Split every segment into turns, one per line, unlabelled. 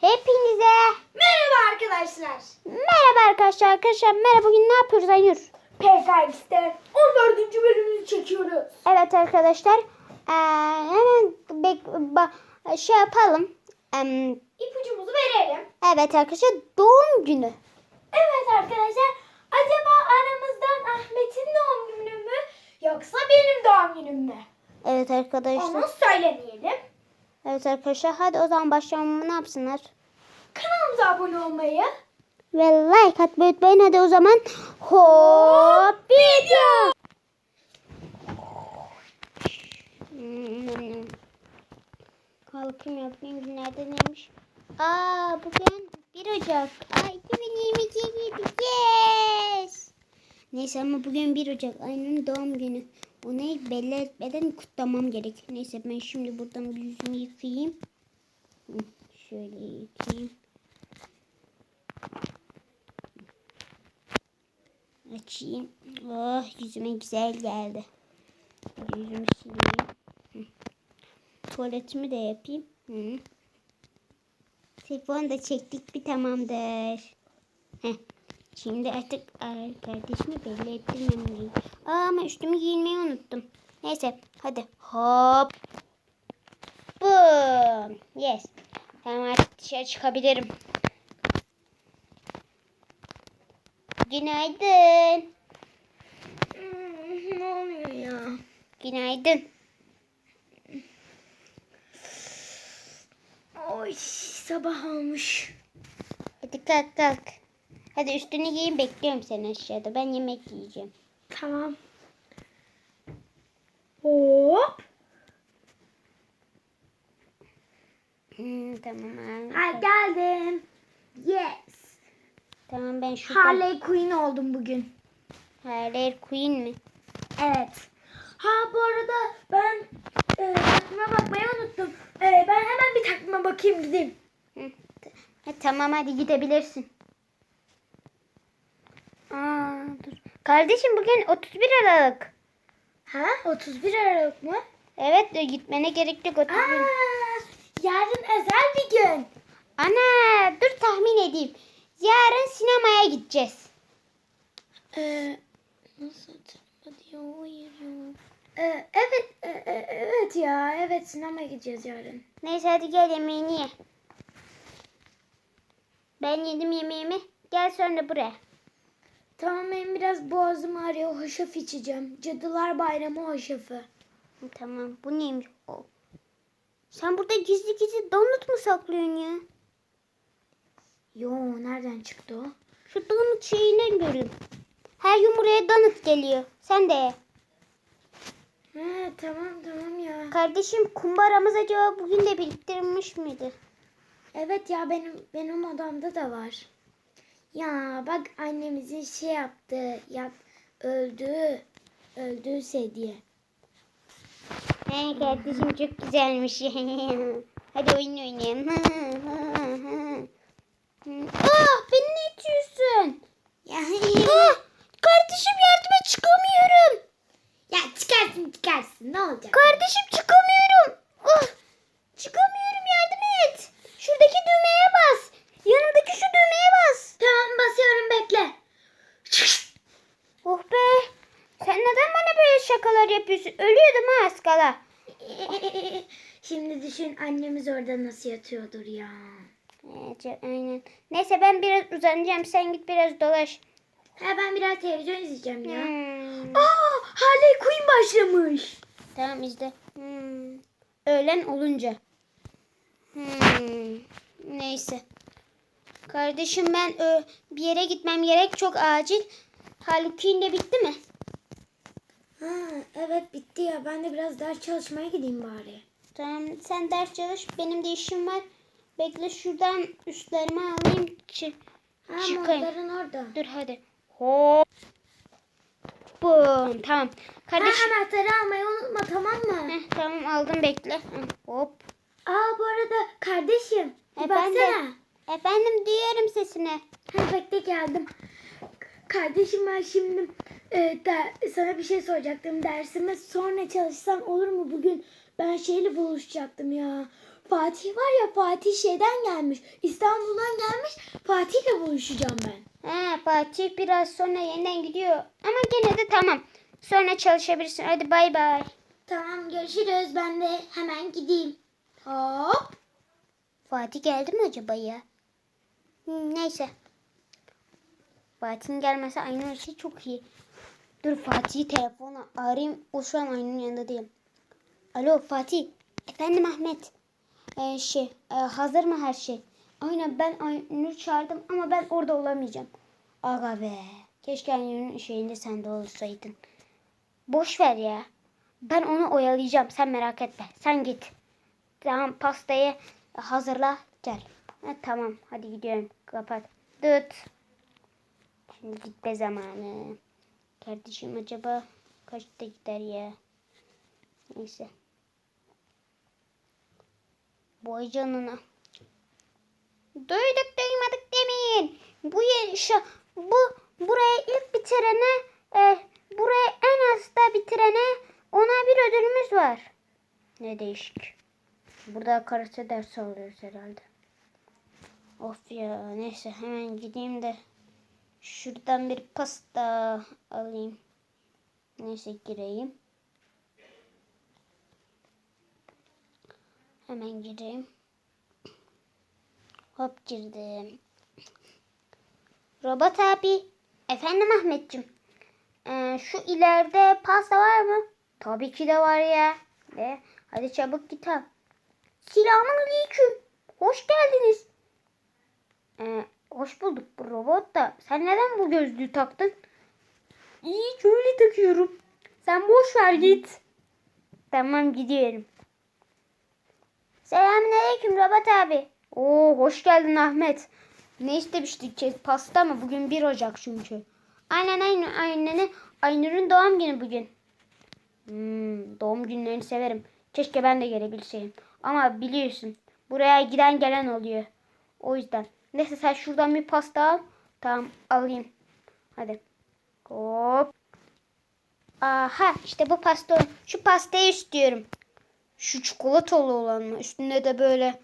Hepinize
Merhaba arkadaşlar.
merhaba arkadaşlar. Arkadaşlar merhaba. Bugün ne yapıyoruz Aynur?
PKX'te 14. bölümünü çekiyoruz.
Evet arkadaşlar. Ee, hemen bek ba- şey yapalım. Em,
İpucumuzu verelim.
evet arkadaşlar doğum günü.
Evet arkadaşlar. Acaba aramızdan Ahmet'in doğum günü mü yoksa benim doğum günüm mü?
Evet arkadaşlar.
Onu söylemeyelim.
Evet arkadaşlar hadi o zaman başlayalım. Ne yapsınlar?
Kanalımıza abone olmayı.
Ve like atmayı unutmayın. Hadi o zaman hop video. Hmm. Kalkayım yapayım günlerde neymiş? Aa bugün 1 Ocak. Ay 2022 gideceğiz. Neyse ama bugün 1 Ocak. Aynen doğum günü. Onu belli etmeden kutlamam gerek. Neyse ben şimdi buradan bir yüzümü yıkayayım. Şöyle yıkayayım. Açayım. Oh yüzüme güzel geldi. Yüzümü sileyim. Tuvaletimi de yapayım. Hı. Telefonu da çektik bir tamamdır. Heh. Şimdi artık ay, kardeşimi belli ettirmem Aa, ama üstümü giyinmeyi unuttum. Neyse hadi hop. Boom. Yes. Tamam artık dışarı çıkabilirim. Günaydın.
Hmm, ne oluyor ya?
Günaydın.
Oy sabah olmuş.
Hadi kalk kalk. Hadi üstünü giyin bekliyorum seni aşağıda. Ben yemek yiyeceğim.
Tamam. Hop.
Hmm, tamam.
Ay geldim. Yes.
Tamam ben şuradan.
Harley Quinn oldum bugün.
Harley Quinn mi?
Evet. Ha bu arada ben e, takvime bakmayı unuttum. E, ben hemen bir takvime bakayım gideyim.
Hı. Ha, tamam hadi gidebilirsin. Aa, dur. Kardeşim bugün 31 Aralık.
Ha 31 Aralık mı?
Evet de gitmene gerek yok 31.
Aa, yarın özel bir gün.
Ana dur tahmin edeyim. Yarın sinemaya gideceğiz.
Ee, nasıl hatırlamadı ya. Ee, evet e, e, evet ya evet sinemaya gideceğiz yarın.
Neyse hadi gel yemeğini ye. Ben yedim yemeğimi. Gel sonra buraya.
Tamam benim biraz boğazım ağrıyor hoşaf içeceğim. Cadılar Bayramı hoşafı.
Tamam bu neymiş o? Sen burada gizli gizli donut mu saklıyorsun ya?
Yo nereden çıktı o?
Şu donut şeyini görüyorum. Her gün buraya donut geliyor. Sen de ye.
He tamam tamam ya.
Kardeşim kumbaramız acaba bugün de biriktirmiş miydi?
Evet ya benim benim odamda da var. Ya bak annemizin şey yaptı. Yap öldü. Öldüyse diye.
He kardeşim çok güzelmiş. Hadi oyun oynayalım. ah beni ne itiyorsun?
Ya,
Ah, kardeşim yardıma çıkamıyorum.
ya çıkarsın çıkarsın ne olacak?
Kardeşim çıkamıyorum. Ah, çıkamıyorum yardım et. Şuradaki düğmeye bas. Yanımdaki şu düğmeye bas.
Tamam basıyorum bekle.
Oh be. Sen neden bana böyle şakalar yapıyorsun? Ölüyordum ha az kala.
Şimdi düşün annemiz orada nasıl yatıyordur ya.
Evet, aynen. Neyse ben biraz uzanacağım. Sen git biraz dolaş.
Ha ben biraz televizyon izleyeceğim ya.
Hmm.
Aa Harley Quinn başlamış.
Tamam izle. Hmm. Öğlen olunca. Hmm. Neyse. Kardeşim ben ö, bir yere gitmem gerek çok acil. Haluk'un de bitti mi?
Ha evet bitti ya. Ben de biraz ders çalışmaya gideyim bari.
Tamam sen ders çalış. Benim de işim var. Bekle şuradan üstlerimi alayım. Çı-
Ha
Çıkayım.
orada.
Dur hadi. Hop. Bum. Tamam.
Ha,
Kardeşim.
anahtarı almayı unutma tamam mı?
Heh, tamam aldım bekle. Hop.
Aa bu arada kardeşim
Efendim?
baksana.
Efendim duyuyorum sesini.
Ha bekle geldim. Kardeşim ben şimdi e, der- sana bir şey soracaktım. Dersime sonra çalışsam olur mu bugün? Ben şeyle buluşacaktım ya. Fatih var ya Fatih şeyden gelmiş. İstanbul'dan gelmiş. Fatih'le buluşacağım ben.
He Fatih biraz sonra yeniden gidiyor. Ama gene de tamam. Sonra çalışabilirsin. Hadi bay bay.
Tamam görüşürüz. Ben de hemen gideyim. Hop.
Fatih geldi mi acaba ya? Hmm, neyse. Fatih'in gelmesi Aynur için çok iyi. Dur Fatih'i telefona arayayım. O şu an Aynur'un yanında değil. Alo Fatih. Efendim Ahmet. Ee, şey e, hazır mı her şey? Aynen ben Aynur'u çağırdım ama ben orada olamayacağım. Aga be. Keşke Aynur'un şeyinde sen de olsaydın. Boş ver ya. Ben onu oyalayacağım. Sen merak etme. Sen git. Tamam pastayı hazırla gel. Ha, tamam hadi gidiyorum. Kapat. Dıt. Şimdi gitme zamanı. Kardeşim acaba kaçta gider ya? Neyse. Boy canına. Duyduk duymadık demeyin. Bu yaşa bu buraya ilk bitirene e, buraya en az da bitirene ona bir ödülümüz var. Ne değişik. Burada karate dersi alıyoruz herhalde. Of ya neyse hemen gideyim de şuradan bir pasta alayım. Neyse gireyim. Hemen gireyim. Hop girdim. Robot abi. Efendim Ahmetciğim. Ee, şu ileride pasta var mı? Tabii ki de var ya. De, hadi çabuk git al. Selamun aleyküm. Hoş geldiniz. Ee, hoş bulduk bu robot da. Sen neden bu gözlüğü taktın? İyi öyle takıyorum. Sen boş ver git. Tamam gidiyorum. Selamun aleyküm robot abi. Oo hoş geldin Ahmet. Ne istemiştik? Pasta mı? Bugün 1 Ocak çünkü. Aynen aynen aynen. Aynur'un doğum günü bugün. Hmm, doğum günlerini severim. Keşke ben de gelebilseydim. Ama biliyorsun buraya giden gelen oluyor. O yüzden. Neyse sen şuradan bir pasta al. Tamam alayım. Hadi. Hop. Aha işte bu pasta. Şu pastayı istiyorum. Şu çikolatalı olan mı? Üstünde de böyle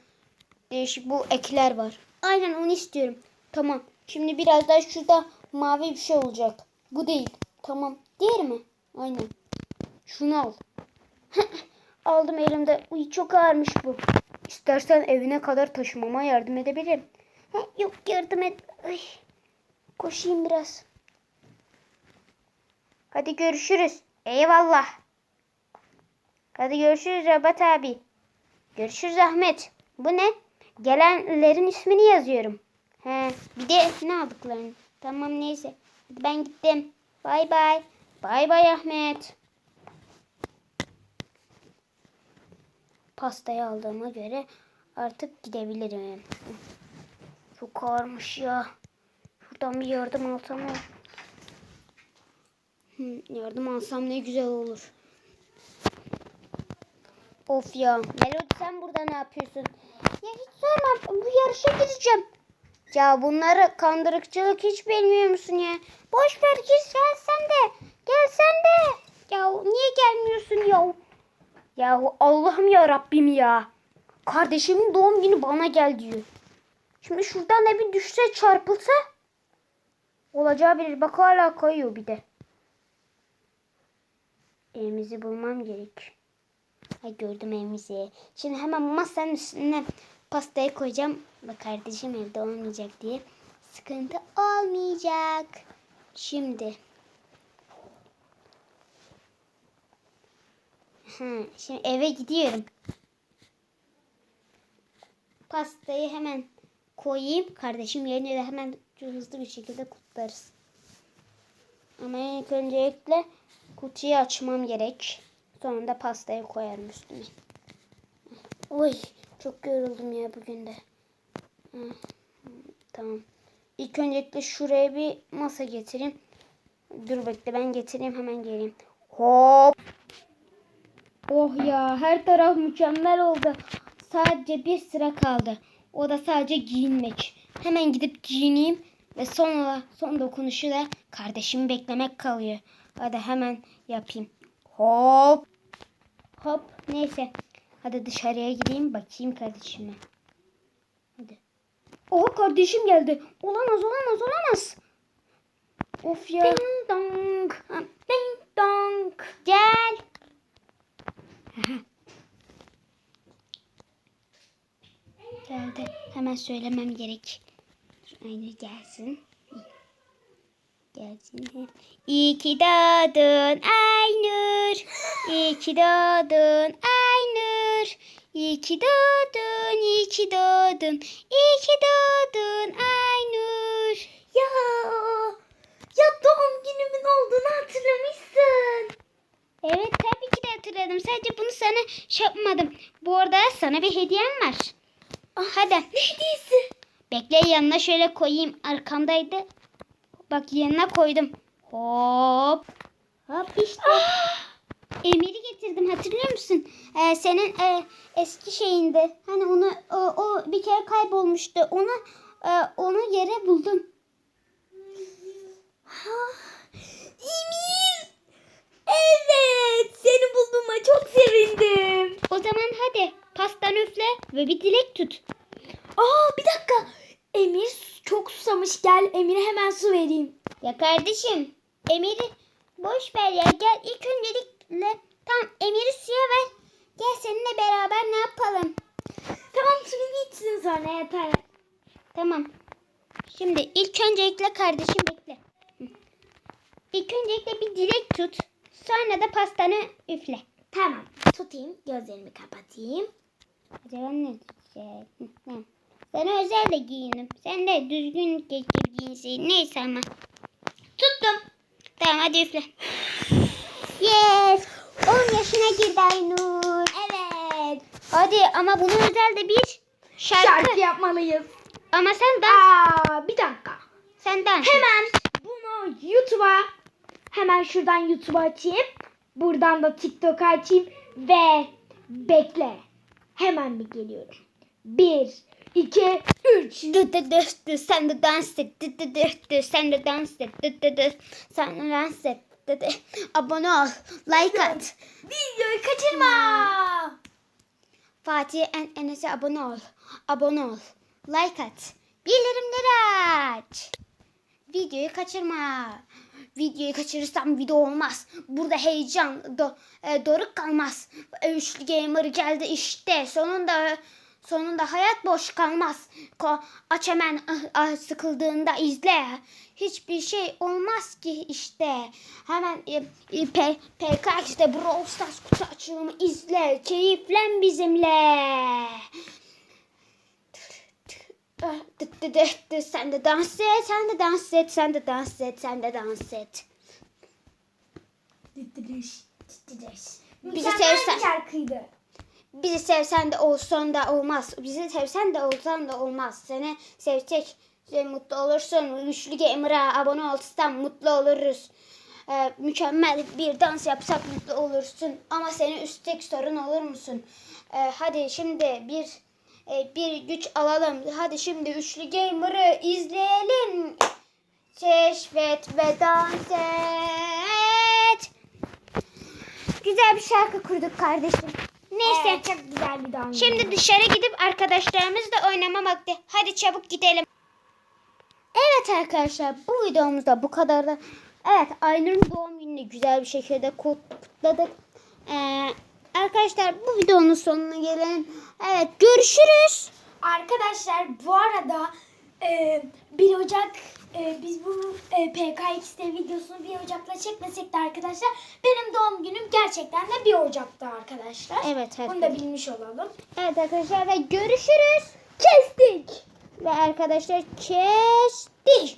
değişik bu ekler var. Aynen onu istiyorum. Tamam. Şimdi biraz daha şurada mavi bir şey olacak. Bu değil. Tamam. Diğer mi? Aynen. Şunu al. Aldım elimde. Uy çok ağırmış bu. İstersen evine kadar taşımama yardım edebilirim. Yok yardım et. Ay. Koşayım biraz. Hadi görüşürüz. Eyvallah. Hadi görüşürüz Rabat abi. Görüşürüz Ahmet. Bu ne? Gelenlerin ismini yazıyorum. He, bir de ne aldıklarını. Tamam neyse. Hadi ben gittim. Bay bay. Bay bay Ahmet. Pastayı aldığıma göre artık gidebilirim. Çok ağırmış ya. Şuradan bir yardım alsam yardım alsam ne güzel olur. Of ya. Melody sen burada ne yapıyorsun? Ya hiç sorma. Bu yarışa gideceğim. Ya bunları kandırıkçılık hiç bilmiyor musun ya? Boş ver git gel sen de. Gel sen de. Ya niye gelmiyorsun ya? Ya Allah'ım ya Rabbim ya. Kardeşimin doğum günü bana gel diyor. Şimdi şuradan da bir düşse çarpılsa olacağı bilir. Bak hala kayıyor bir de. Evimizi bulmam gerek. Ay gördüm evimizi. Şimdi hemen masanın üstüne pastayı koyacağım. Bak kardeşim evde olmayacak diye. Sıkıntı olmayacak. Şimdi. Hı, şimdi eve gidiyorum. Pastayı hemen koyayım. Kardeşim yerine de hemen hızlı bir şekilde kutlarız. Ama ilk öncelikle kutuyu açmam gerek. Sonra da pastayı koyarım üstüne. Oy çok yoruldum ya bugün de. Hı, Tamam. İlk öncelikle şuraya bir masa getireyim. Dur bekle ben getireyim hemen geleyim. Hop. Oh ya her taraf mükemmel oldu. Sadece bir sıra kaldı. O da sadece giyinmek. Hemen gidip giyineyim ve sonra son dokunuşu da kardeşimi beklemek kalıyor. Hadi hemen yapayım. Hop. Hop neyse. Hadi dışarıya gideyim bakayım kardeşime. Hadi. Oha kardeşim geldi. Olamaz olamaz olamaz. Of ya.
Ding dong. Ding dong.
Gel. Geldi. Hemen söylemem gerek. Aynur gelsin. Gelsin. İyi ki doğdun Aynur. İyi ki doğdun Aynur. İyi ki doğdun, iyi ki doğdun. İyi ki doğdun Aynur.
Ya. Ya doğum günümün olduğunu hatırlamışsın.
Evet tabii ki de hatırladım. Sadece bunu sana şey yapmadım. Bu arada sana bir hediyem var. Hadi.
Ne hediyesi?
Bekle yanına şöyle koyayım. Arkamdaydı. Bak yanına koydum. Hop. Hop işte. Emir'i getirdim hatırlıyor musun? Ee, senin e, eski şeyinde. Hani onu o, o bir kere kaybolmuştu. Onu e, onu yere buldum.
Emir. Evet. Seni bulduğuma çok sevindim.
O zaman hadi pastan üfle ve bir dilek tut.
Aa bir dakika. Emir çok susamış. Gel Emir'e hemen su vereyim.
Ya kardeşim Emir'i boş ver ya. Gel ilk öncelikle tam Emir'i suya ver. Gel seninle beraber ne yapalım?
Tamam suyunu içsin sonra yeter.
Tamam. Şimdi ilk öncelikle kardeşim bekle. İlk öncelikle bir dilek tut. Sonra da pastanı üfle.
Tamam. Tutayım. Gözlerimi kapatayım.
Acaba ne diyecek? Sana özel de giyinim. Sen de düzgün geçir giyinsin. Neyse ama. Tuttum. Tamam hadi üfle. Yes. 10 yaşına girdi Aynur.
Evet.
Hadi ama bunun özel de bir şarkı.
Şarkı yapmalıyız.
Ama sen dans.
Aa bir dakika.
Sen dans.
Hemen bunu YouTube'a hemen şuradan YouTube'a açayım. Buradan da TikTok'a açayım ve bekle. Hemen bir geliyorum. Bir, iki, üç.
Dı dı dı dı sen de dans et. Sen de dans et. Sen de dans et. Abone ol. Like at.
Videoyu kaçırma.
Fatih en Enes'e abone ol. Abone ol. Like at. Bildirimleri aç. Videoyu kaçırma. Videoyu kaçırırsam video olmaz. Burada heyecan do, e, doruk kalmaz. Üçlü gamer geldi işte. Sonunda sonunda hayat boş kalmaz. Ko, aç hemen ah, ah, sıkıldığında izle. Hiçbir şey olmaz ki işte. Hemen e, e, P, PK işte Brawl Stars kutu açılımı izle. Keyiflen bizimle. Sen de dans et, sen de dans et, sen de dans et, sen de dans et. Bizi sevsen-
şarkıydı.
Bizi sevsen de olsan da olmaz. Bizi sevsen de olsan da olmaz. Seni sevsek sen mutlu olursun. Güçlü Gamer'a abone olsan mutlu oluruz. Ee, mükemmel bir dans yapsak mutlu olursun. Ama seni üstek sorun olur musun? Ee, hadi şimdi bir e, bir güç alalım. Hadi şimdi Üçlü Gamer'ı izleyelim. Keşfet ve dans et. Güzel bir şarkı kurduk kardeşim. Neyse.
Evet, çok güzel bir dans.
Şimdi dışarı gidip arkadaşlarımızla oynama vakti. Hadi çabuk gidelim. Evet arkadaşlar bu videomuzda bu kadar da. Evet Aynur'un doğum gününü güzel bir şekilde kutladık. Ee, arkadaşlar bu videonun sonuna gelelim. Evet görüşürüz.
Arkadaşlar bu arada e, 1 Ocak e, biz bu e, PKX'de videosunu 1 Ocak'ta çekmesek de arkadaşlar benim doğum günüm gerçekten de 1 Ocak'ta arkadaşlar.
Evet.
Bunu da bilmiş olalım.
Evet arkadaşlar ve görüşürüz.
Kestik.
Ve arkadaşlar kestik.